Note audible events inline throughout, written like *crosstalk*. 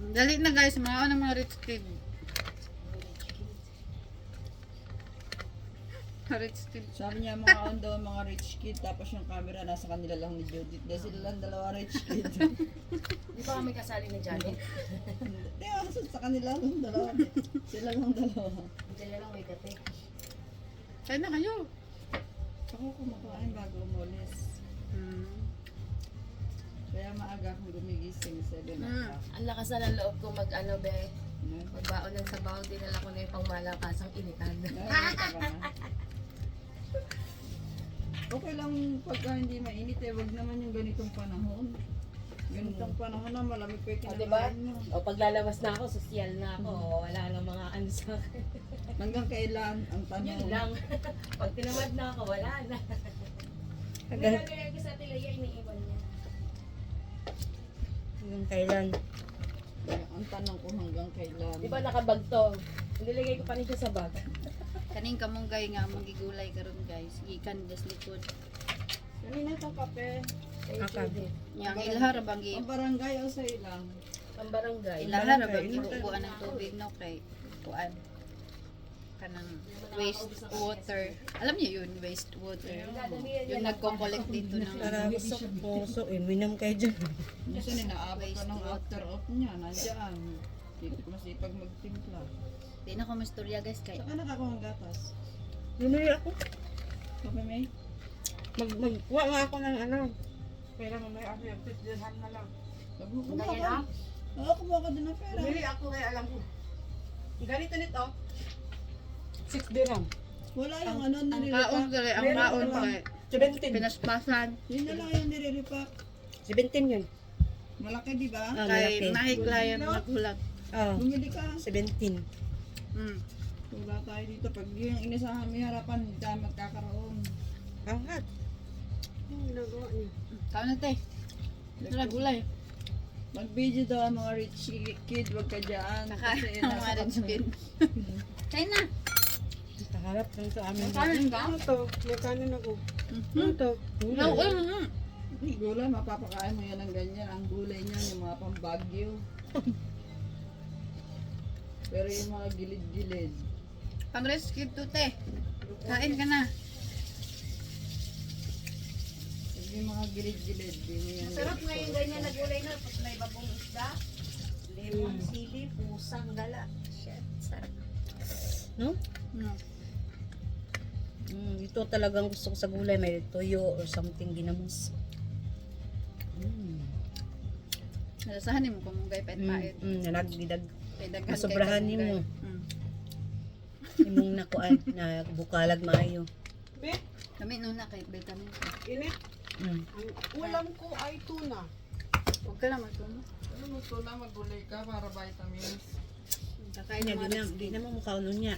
Dali na guys, mga ng mga rich kid. rich kid. Sabi niya mga on daw mga rich kid tapos yung camera nasa kanila lang ni Judith. Dahil sila lang dalawa rich kid. *laughs* Di ba kami kasali ni Johnny? *laughs* Hindi ah, sa kanila lang dalawa. Sila lang dalawa. Diyan lang may kape. Kaya na kayo. Ako kumakain bago umulis. Hmm. Kaya maaga akong gumigising 7 Mm. o'clock. Ang lakas na ng loob ko mag ano be, Hmm. magbaon ng sabaw, dinala ko na yung pangmalakasang initan. *laughs* Nakikita ka na. Okay lang pagka hindi mainit eh, wag naman yung ganitong panahon. Ganitong panahon na malamig pa yung O, diba? kinakain mo. O paglalabas na ako, social na ako, o, wala nang mga ano sa akin. Hanggang kailan ang tanong? Yun lang. *laughs* Pag tinamad na ako, wala na. Nagagaya ko sa tilaya, iniiwan niya. Hanggang kailan? Ang tanong ko hanggang kailan? Di ba nakabag to? Nilagay ko pa rin siya sa bag. Kaning kamunggay nga magigulay karon guys. Gikan des likod. Kanina itong kape. Akab. Yang ilhar banggi. Ang barangay o sa ilang? Ang barangay. Ilahar banggi bubuan ng tubig no kay kuan. Kanang waste water. Alam niyo yun, waste water. Yung nagko-collect dito ng Para gusto ko puso eh. Minam kayo dyan. Kasi ninaabot ka ng after off niya, nandiyan. Dito masipag magtimpla. Di na ko mastorya guys kay Saka nakakuha ng gatas. Bumili ako. Kape may? Mag, magkuha nga ako ng ano. Pera mo may ako yung dirham na lang. Kumuha Ganyan ka. ah? Oo, kumuha ka din ng pera. Bumili ako kaya alam ko. Ganito nito. 6 dirham. Wala yung ano ang niriripak. kaon dali, ang Meron lang. kay 17. pinaspasan. Yun na lang yung niriripak. 17 yun. Malaki di ba? Ah, Kay malaki. nahi client na kulang. Oh, Bumili ka. 17. Mm. Wala tayo dito. Pag yung inasahan may harapan, hindi tayo magkakaroon. Angat. Yung nagawa niya. Kaon na tay. Tara gulay. Mag-video daw ang mga rich kid, wag ka dyan. Kakain Kasi ng nasa mga rich kami. kid. *laughs* Kaya na. Kaharap lang sa amin. Kanin ka? Ano to? May kanin ako. Ano Mhm. to? No, mm. Hindi gulay, mapapakain mo yan ng ganyan. Ang gulay niyan, yung mga pambagyo. *laughs* Pero yung mga gilid-gilid. Pang rich kid to te. Kain ka na. Yung mga gilid-gilid, di mo yan. Sarap nga yung ganyan na gulay na pag may bagong isda. Lemon, sili, pusang gala. Shit, sarap. No? No. Mm, ito talagang gusto ko sa gulay. May toyo or something ginamos. Mm. Nalasahan mo kung mong pait-pait. Mm, mm, nalagdidag. Masobrahan kamunggay. nimo. Mm. Imong nakuan *laughs* na bukalag maayo. Kami nuna kay vitamin. Init, Mm. ang ulam ko ay tuna. Huwag ka lang magtuno. Ano mo ito lang, maggulay ka para vitamins. Kakain Di ng mga na, di na mo mukaunon niya.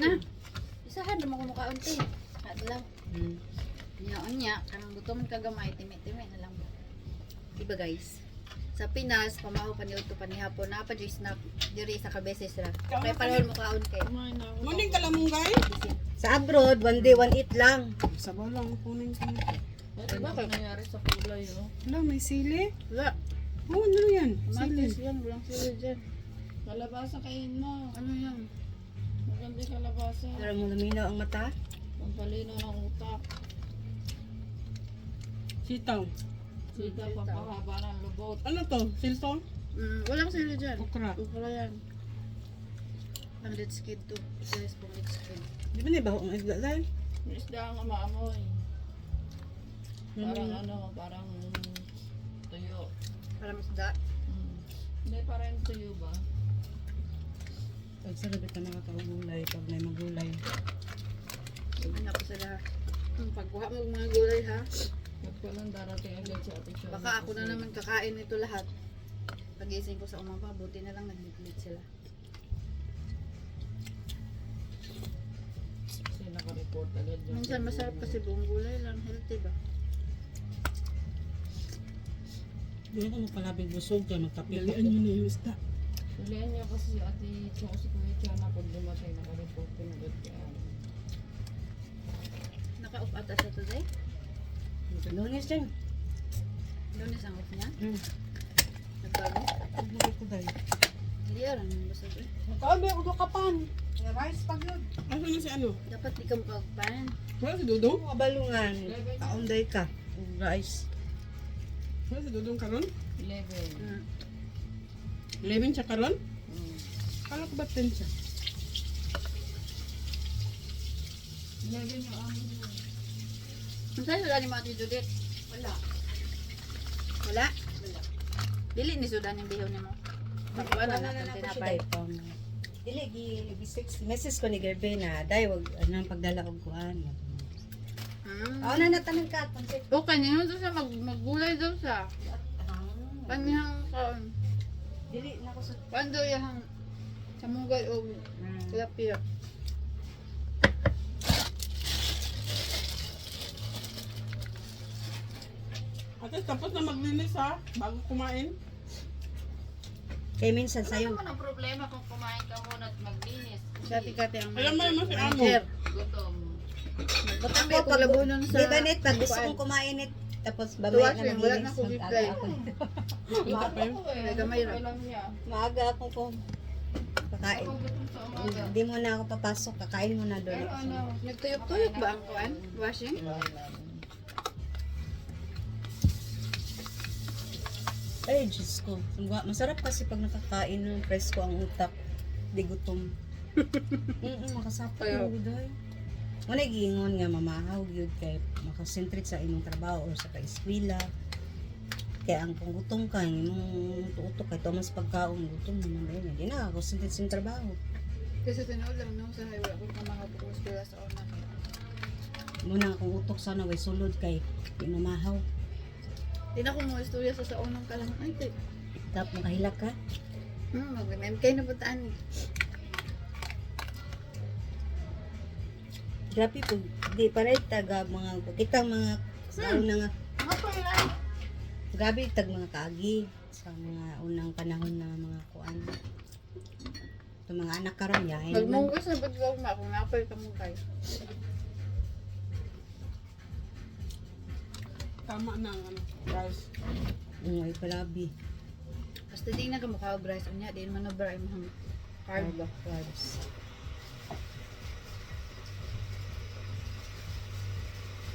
Na. Isahan na mo kung mukhaon te. Adlaw. Mm. Nyaon niya, kanang buto man kagamay, timi-timi na lang. Diba guys? Sa Pinas, pamaho pa ni Uto pa ni Hapon, na pa snap diri sa kabeses ra. Kaya panahon mo kaon kay. Kumain na ako. Muning kalamungay? Sa abroad, one day, one eat lang. Sabaw lang kunin ko. Ano ba nangyari sa kulay, oh? Wala, may sili? Wala. Oo, ano yan? Sili. Matis yan, walang sili dyan. Kalabasa kain mo. Ano yan? Maganda yung kalabasa. Para mo luminaw ang mata. Pampalino ng utak. Sitaw. Sita, pampahaba ng lubot. Ano to? Silso? Mm, walang sili dyan. Okra. Ukra yan. Ang rich kid to. Yes, pang rich kid. Di ba na iba ang isda dahil? Yung isda ang maamoy. Parang Mm. ano, parang tuyo. Para masda. Mm. Hindi, parang tuyo ba? Pag sarap ka nakakaugulay, pag may magulay. Ano ko sila. Ang pagkuha mo mga gulay ha. Huwag ko lang darating agad sa ate Shona. Baka ako na naman kakain nito lahat. Pagising ko sa umaga, buti na lang nag-lit sila. Kasi naka-report agad yung Minsan masarap kasi buong gulay lang, healthy ba? Doon ko magpalabing busog ka, magkape. Dalian nyo na yung isda. Hulihan niya kasi si ate tsaka si Kuya Chana pag dumatay naka-report din agad kaya. Naka-off ata siya today. Lunes yan. Lunes ang off niya. Mm. Nagbago. Hindi ko dahil. Hindi aran basta to. Nakabi ako kapan. Rice pag yun. Asa na si ano? Dapat di ka makagpan. Wala si Dudong? Mga balungan, kaunday ka. Rice. Wala si Dudong karon? 11. Mm. 11 siya karon? Mm. Kala ko ba 10 siya? 11 yung amo mo. Ang sa'yo wala ni Mati Judith. Wala. Wala? Wala. Dili ni Sudan yung bihaw ni mo. Wala na natin na po tinapay. Dili, gi, gi six. message ko ni Gerbe na, day, wag, anong pagdala og kuan. Mm. Ako na natanong ka. Pansit. O, kanino daw siya mag maggulay daw siya. Kanihang kaon. Dili na ko sa... Pando yung samugay o tilapia. Ate, tapos na maglinis ha, bago kumain. Kaya minsan Ano sa'yo, naman ang problema kung kumain ka muna at maglinis? Kati-kati ang Alam mo naman si Amo. Gutom. Kami, ako, pag, labunon sa... di ba net, pag gusto kong kumain net, tapos Tuwas babaya na yun, wala na maglinis, akong mag-aga reply. ako. May gamay. Alam niya. Maaga ako kung kakain. Ako gutom sa umaga. Hindi mo na ako papasok, kakain mo na doon. Pero ano, Nagtuyok-tuyok ba ang kuan? Washing? Ay, Diyos ko. Masarap kasi pag nakakain ng presko ang utak. Di gutom. *laughs* Mm makasapot Kaya- mo gudoy. Muna giingon nga mamahaw gyud kay makasentrate sa imong trabaho or sa kaeskwela. Kaya ang kung gutom ka, imong tuutok kay Thomas pagkaon gutom naman dahil hindi na ako sentrate sa trabaho. Kasi tinuod lang no, sa highway ako na makapagos pila sa una. Muna akong utok sana way sulod kay di mamahaw. Di na ko mo istorya sa sa unang kalang. Ay. Tap makahilak ka. Hmm, mag-MK na bataan. Grabe po, di paray taga mga kitang mga unang Mga pa yan. Grabe tag mga kaagi sa mga unang panahon na mga kuan. Itong mga anak karon yain man. Magmungkos na ba't gawin ako? Napay ka mong kayo. Tama na ang ano, rice. Mm, ay palabi. Basta di na ka mukha bryce niya. Di naman na bry mo. Carb ba? Carbs.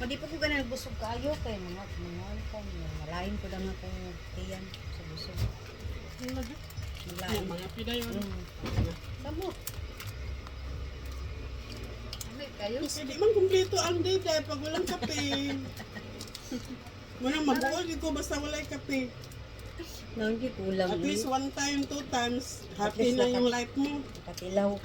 Madi pa ko ganang busog kaayo kay mga mga ko malain ko lang ako tiyan sa busog. Malain. Mga piday yun. Ano kayo? Hindi man kumpleto ang day dahil pag walang kape. *laughs* Muna mabuo ko basta walay kape. Nang di kulang. At least one time, two times, happy na yung life mo. Katilaw.